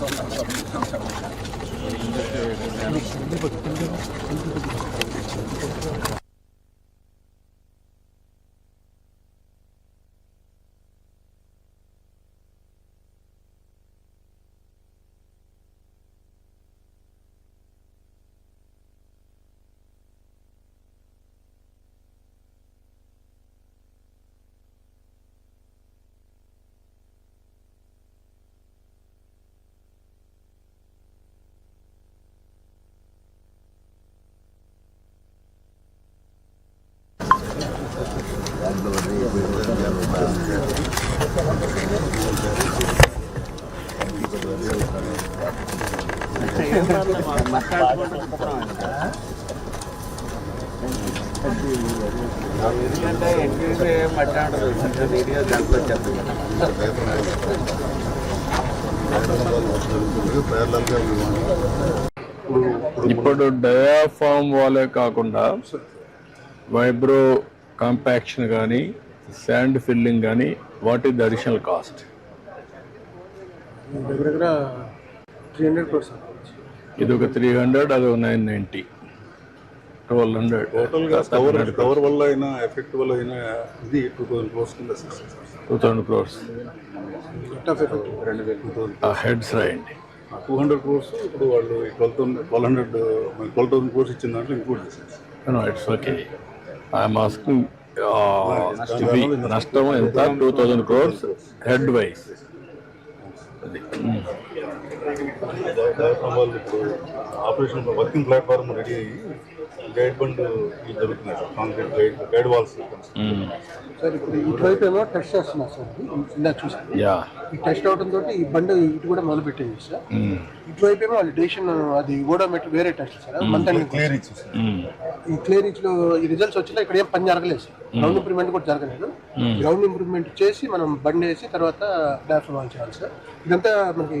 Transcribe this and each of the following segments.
Thank you. ఎందుకంటే ఇప్పుడు diaphragm వాళ్ళే కాకుండా వైబ్రో కాంపాక్షన్ కానీ శాండ్ ఫిల్లింగ్ కానీ what is the additional cost దగ్గర దగ్గర త్రీ హండ్రెడ్ క్రోర్స్ ఇది ఒక త్రీ హండ్రెడ్ అది ఒక నైన్ నైంటీ ట్వెల్వ్ హండ్రెడ్ టోటల్గా కవర్ కవర్ వల్ల అయినా ఎఫెక్ట్ వల్ల అయినా ఇది టూ థౌసండ్ క్రోర్స్ కింద టూ థౌసండ్ క్రోర్స్ రెండు వేల టూ థౌసండ్ ఆ హెడ్స్ రాయండి. టూ హండ్రెడ్ క్రోర్స్ ఇప్పుడు వాళ్ళు twelve thousand twelve hundred twelve thousand crores ఇచ్చిన దాంట్లో ఇంక్లూడ్ చేసేసి ఇట్స్ ఓకే ఐఎమ్ ఆస్కింగ్ నష్టం ఎంత two thousand crores head wise operation working platform ready అయ్యి గైడ్ బండ్ జరుగుతున్నాయి sir. Concrete guide guide walls. Sir. ఇప్పుడు ఇటువైపు ఏమో టెస్ట్ చేస్తున్నారు సార్. ఇందాక చూసాను యా. ఈ టెస్ట్ అవడం తోటి ఈ బండి ఇటు కూడా మొదలు పెట్టింది సార్. ఇటువైపు ఏమో వాళ్ళు డేషన్ అది ఓడోమెట్రిక్ వేరే test sir. Month clear hmm. ఈ క్లియరెన్స్లో ఈ రిజల్ట్స్ వచ్చినా ఇక్కడ ఏం పని జరగలేదు సార్. గ్రౌండ్ ఇంప్రూవ్మెంట్ కూడా జరగలేదు. గ్రౌండ్ ఇంప్రూవ్మెంట్ చేసి మనం బండి వేసి తర్వాత డాఫ్ ఆన్ చేయాలి సార్. ఇదంతా మనకి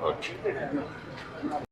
అవును సార్ ఓకే